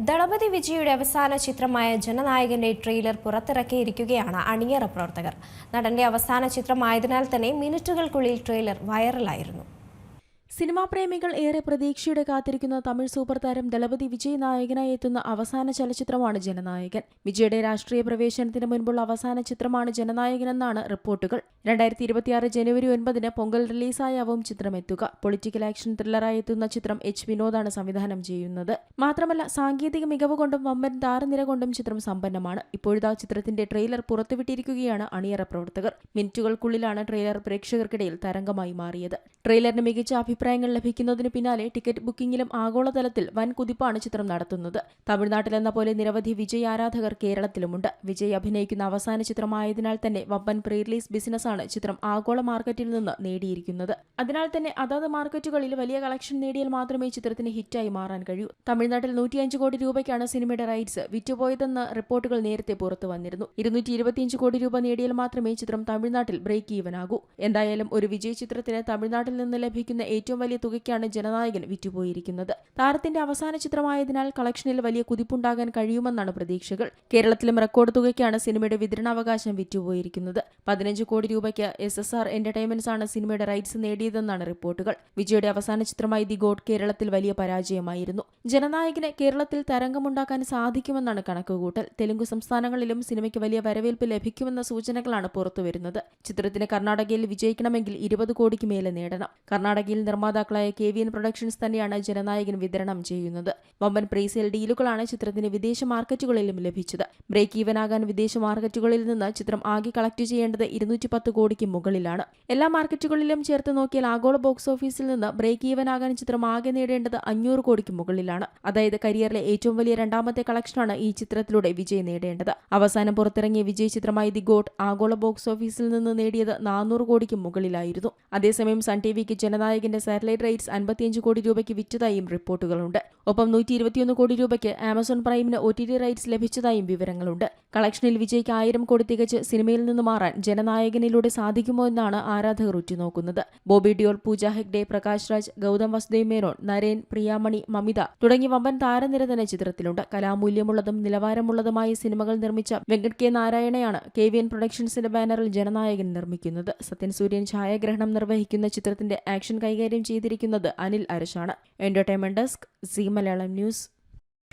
ദളപതി വിജയുടെ അവസാന ചിത്രമായ ജനനായകന്റെ ട്രെയിലർ പുറത്തിറക്കിയിരിക്കുകയാണ് അണിയറ പ്രവർത്തകർ. നടന്റെ അവസാന ചിത്രമായതിനാൽ തന്നെ മിനിറ്റുകൾക്കുള്ളിൽ ട്രെയിലർ വൈറലായിരുന്നു. സിനിമാ പ്രേമികൾ ഏറെ പ്രതീക്ഷയോടെ കാത്തിരിക്കുന്ന തമിഴ് സൂപ്പർ താരം ദളപതി വിജയ് നായകനായി എത്തുന്ന അവസാന ചലച്ചിത്രമാണ് ജനനായകൻ. വിജയുടെ രാഷ്ട്രീയ പ്രവേശനത്തിന് മുൻപുള്ള അവസാന ചിത്രമാണ് ജനനായകൻ എന്നാണ് റിപ്പോർട്ടുകൾ. രണ്ടായിരത്തി ഇരുപത്തിയാറ് ജനുവരി ഒൻപതിന് പൊങ്കൽ റിലീസായാവും ചിത്രം എത്തുക പൊളിറ്റിക്കൽ ആക്ഷൻ ത്രില്ലറായി എത്തുന്ന ചിത്രം എച്ച് വിനോദാണ് സംവിധാനം ചെയ്യുന്നത്. മാത്രമല്ല സാങ്കേതിക മികവ് കൊണ്ടും വമ്പൻ താരനിര കൊണ്ടും ചിത്രം സമ്പന്നമാണ്. ഇപ്പോഴത്തെ ചിത്രത്തിന്റെ ട്രെയിലർ പുറത്തുവിട്ടിരിക്കുകയാണ് അണിയറ പ്രവർത്തകർ. മിനിറ്റുകൾക്കുള്ളിലാണ് ട്രെയിലർ പ്രേക്ഷകർക്കിടയിൽ തരംഗമായി മാറിയത്. ട്രെയിലറിന് മികച്ച അഭിപ്രായങ്ങൾ ലഭിക്കുന്നതിന് പിന്നാലെ ടിക്കറ്റ് ബുക്കിംഗിലും ആഗോളതലത്തിൽ വൻ കുതിപ്പാണ് ചിത്രം നടത്തുന്നത്. തമിഴ്നാട്ടിലെന്ന പോലെ നിരവധി വിജയ് ആരാധകർ കേരളത്തിലുമുണ്ട്. വിജയ് അഭിനയിക്കുന്ന അവസാന ചിത്രമായതിനാൽ തന്നെ വമ്പൻ പ്രീ റിലീസ് ബിസിനസ്സാണ് ചിത്രം ആഗോള മാർക്കറ്റിൽ നിന്ന് നേടിയിരിക്കുന്നത്. അതിനാൽ തന്നെ അതാത് മാർക്കറ്റുകളിൽ വലിയ കളക്ഷൻ നേടിയാൽ മാത്രമേ ചിത്രത്തിന് ഹിറ്റായി മാറാൻ കഴിയൂ. തമിഴ്നാട്ടിൽ നൂറ്റിയഞ്ച് കോടി രൂപയ്ക്കാണ് സിനിമയുടെ റൈറ്റ്സ് വിറ്റുപോയതെന്ന് റിപ്പോർട്ടുകൾ നേരത്തെ പുറത്തു വന്നിരുന്നു. ഇരുന്നൂറ്റി ഇരുപത്തിയഞ്ച് കോടി രൂപ നേടിയാൽ മാത്രമേ ചിത്രം തമിഴ്നാട്ടിൽ ബ്രേക്ക് ഈവൻ ആകൂ എന്തായാലും ഒരു വിജയ് ചിത്രത്തിന് തമിഴ്നാട്ടിൽ നിന്ന് ലഭിക്കുന്ന ഏറ്റവും വലിയ തുകയ്ക്കാണ് ജനനായകൻ വിറ്റുപോയിരിക്കുന്നത്. താരത്തിന്റെ അവസാന ചിത്രമായതിനാൽ കളക്ഷനിൽ വലിയ കുതിപ്പുണ്ടാകാൻ കഴിയുമെന്നാണ് പ്രതീക്ഷകൾ. കേരളത്തിലും റെക്കോർഡ് തുകയ്ക്കാണ് സിനിമയുടെ വിതരണാവകാശം വിറ്റുപോയിരിക്കുന്നത്. പതിനഞ്ച് കോടി രൂപയ്ക്ക് എസ് എസ് ആർ എന്റർടൈൻമെന്റ്സ് ആണ് സിനിമയുടെ റൈറ്റ്സ് നേടിയതെന്നാണ് റിപ്പോർട്ടുകൾ. വിജയുടെ അവസാന ചിത്രമായി ദി ഗോഡ് കേരളത്തിൽ വലിയ പരാജയമായിരുന്നു. ജനനായകന് കേരളത്തിൽ തരംഗമുണ്ടാക്കാൻ സാധിക്കുമെന്നാണ് കണക്കുകൂട്ടൽ. തെലുങ്ക് സംസ്ഥാനങ്ങളിലും സിനിമയ്ക്ക് വലിയ വരവേൽപ്പ് ലഭിക്കുമെന്ന സൂചനകളാണ് പുറത്തുവരുന്നത്. ചിത്രത്തിന് കർണാടകയിൽ വിജയിക്കണമെങ്കിൽ ഇരുപത് കോടിക്ക് മേലെ നേടണം. കർണാടകയിൽ നിർമ്മാതാക്കളായ കെ വി എൻ പ്രൊഡക്ഷൻസ് തന്നെയാണ് ജനനായകൻ വിതരണം ചെയ്യുന്നത്. വമ്പൻ പ്രീസെയിൽ ഡീലുകളാണ് ചിത്രത്തിന് വിദേശ മാർക്കറ്റുകളിലും ലഭിച്ചത്. ബ്രേക്ക് ഈവൻ ആകാൻ വിദേശ മാർക്കറ്റുകളിൽ നിന്ന് ചിത്രം ആകെ കളക്ട് ചെയ്യേണ്ടത് ഇരുന്നൂറ്റി പത്ത് കോടിക്ക് മുകളിലാണ്. എല്ലാ മാർക്കറ്റുകളിലും ചേർത്ത് നോക്കിയാൽ ആഗോള ബോക്സ് ഓഫീസിൽ നിന്ന് ബ്രേക്ക് ഈവൻ ആകാൻ ചിത്രം ആകെ നേടേണ്ടത് അഞ്ഞൂറ് കോടിക്ക് മുകളിലാണ്. അതായത് കരിയറിലെ ഏറ്റവും വലിയ രണ്ടാമത്തെ കളക്ഷനാണ് ഈ ചിത്രത്തിലൂടെ വിജയ് നേടേണ്ടത്. അവസാനം പുറത്തിറങ്ങിയ വിജയ് ചിത്രമായ ദി ഗോട്ട് ആഗോള ബോക്സ് ഓഫീസിൽ നിന്ന് നേടിയത് നാനൂറ് കോടിക്ക് മുകളിലായിരുന്നു. അതേസമയം സൺ ടി വിക്ക് ജനനായകന്റെ സാറ്റലൈറ്റ് റൈറ്റ്സ് അൻപത്തിയഞ്ച് കോടി രൂപയ്ക്ക് വിറ്റതായും റിപ്പോർട്ടുകളുണ്ട്. ഒപ്പം നൂറ്റി ഇരുപത്തിയൊന്ന് കോടി രൂപയ്ക്ക് ആമസോൺ പ്രൈമിന് ഒ ടി ടി റൈറ്റ്സ് ലഭിച്ചതായും വിവരങ്ങളുണ്ട്. കളക്ഷനിൽ വിജയ്ക്ക് ആയിരം കോടി തികച്ച് സിനിമയിൽ നിന്ന് മാറാൻ ജനനായകനിലൂടെ സാധിക്കുമോ എന്നാണ് ആരാധകർ ഉറ്റുനോക്കുന്നത്. ബോബി ഡിയോൾ പൂജ ഹെഗ്ഡെ പ്രകാശ് രാജ് ഗൗതം വസുദേവ് മേനോൻ നരേൻ പ്രിയാമണി മമിത തുടങ്ങി വമ്പൻ താരനിര തന്നെ ചിത്രത്തിലുണ്ട്. കലാമൂല്യമുള്ളതും നിലവാരമുള്ളതുമായ സിനിമകൾ നിർമ്മിച്ച വെങ്കട് കെ നാരായണയാണ് കെ വി എൻ പ്രൊഡക്ഷൻസിന്റെ ബാനറിൽ ജനനായകൻ നിർമ്മിക്കുന്നത്. സത്യൻ സൂര്യൻ ഛായാഗ്രഹണം നിർവഹിക്കുന്ന ചിത്രത്തിന്റെ ആക്ഷൻ കൈകാര്യം ചെയ്തിരിക്കുന്നത് Anil അരശാണ്. Entertainment desk Zee Malayalam news